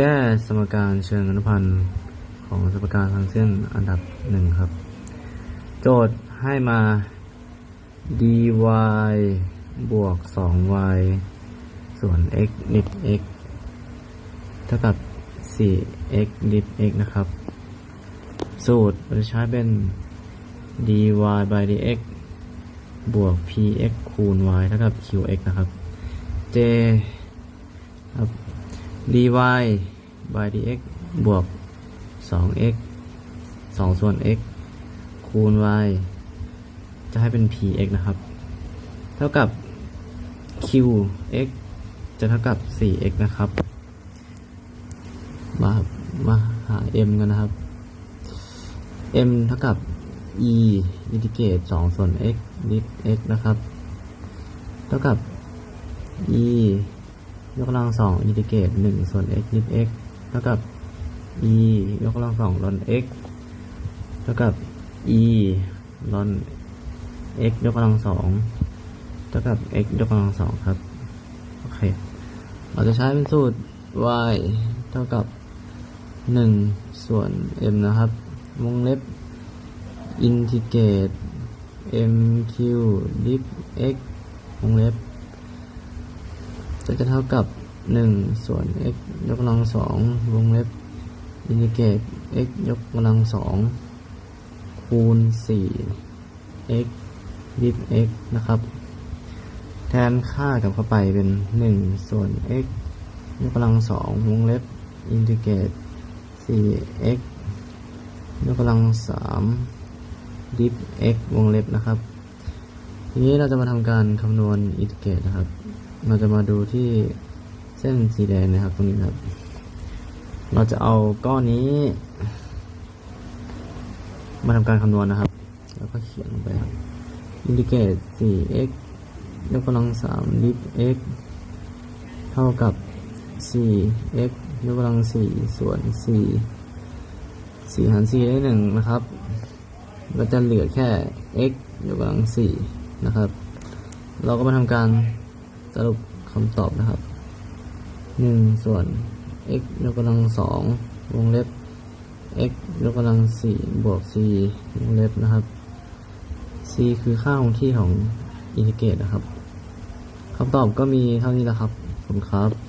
แก้สมการเชิงอนุพันธ์ของสมการทางเส้นอันดับหนึ่งครับ โจทย์ให้มา dy บวก 2y ส่วน x ลิบ x เท่ากับ 4x ลิบ x นะครับ สูตรเราจะใช้เป็น dy by dx บวก px คูณ y เท่ากับ qx นะครับ j ครับ dy by dx บวก 2x 2 ส่วน x คูณ y จะให้เป็น px นะครับ เท่ากับ qx จะเท่ากับ 4x นะครับ มา มาหา m กันนะครับ m เท่ากับ e อินทิเกรต2ส่วน x ลิบ x นะครับ เท่ากับ e ยกกำลังสองอินทิเกรต1ส่วน x ลิบ x เท่ากับ e ยกกำลังสองลอน x เท่ากับ e ลอน x ยกกำลังสองเท่ากับ x ยกกำลังสองครับ โอเค เราจะใช้เป็นสูตร y เท่ากับ 1 ส่วน m นะครับ วงเล็บ อินทิเกรต mq ลิบ x วงเล็บ จะจะเท่ากับ 1 ส่วน x ยกกำลังสองวงเล็บอินทิเกรต x ยกกำลังสองคูณ 4 x ลิบ x นะครับ แทนค่ากับเข้าไปเป็น 1 ส่วน x ยกกำลังสองวงเล็บอินทิเกรต 4x ยกกำลังสามดิฟ x วงเล็บนะครับ ทีนี้เราจะมาทำการคำนวณอินทิเกรตนะครับ เราจะมาดูที่เส้นสีแดงนะครับตรงนี้ครับ เราจะเอาก้อนนี้ มาทำการคำนวณนะครับ แล้วก็เขียนลงไปครับอินทิเกรต 4x ยกกำลังสามดิฟ x เท่ากับ 4x ยกกำลัง 4 ส่วน 4 4 หาร 4 ได้ 1 นะครับก็จะเหลือแค่ x ยกกำลัง 4 นะครับ เราก็มาทำการ สรุปคำตอบนะครับ 1 ส่วน x ยกกำลัง2วงเล็บ x ยกกำลัง4บวก c วงเล็บนะครับ c คือค่าคงที่ของอินทิเกรตนะครับคำตอบก็มีเท่านี้แหละครับ ขอบคุณครับ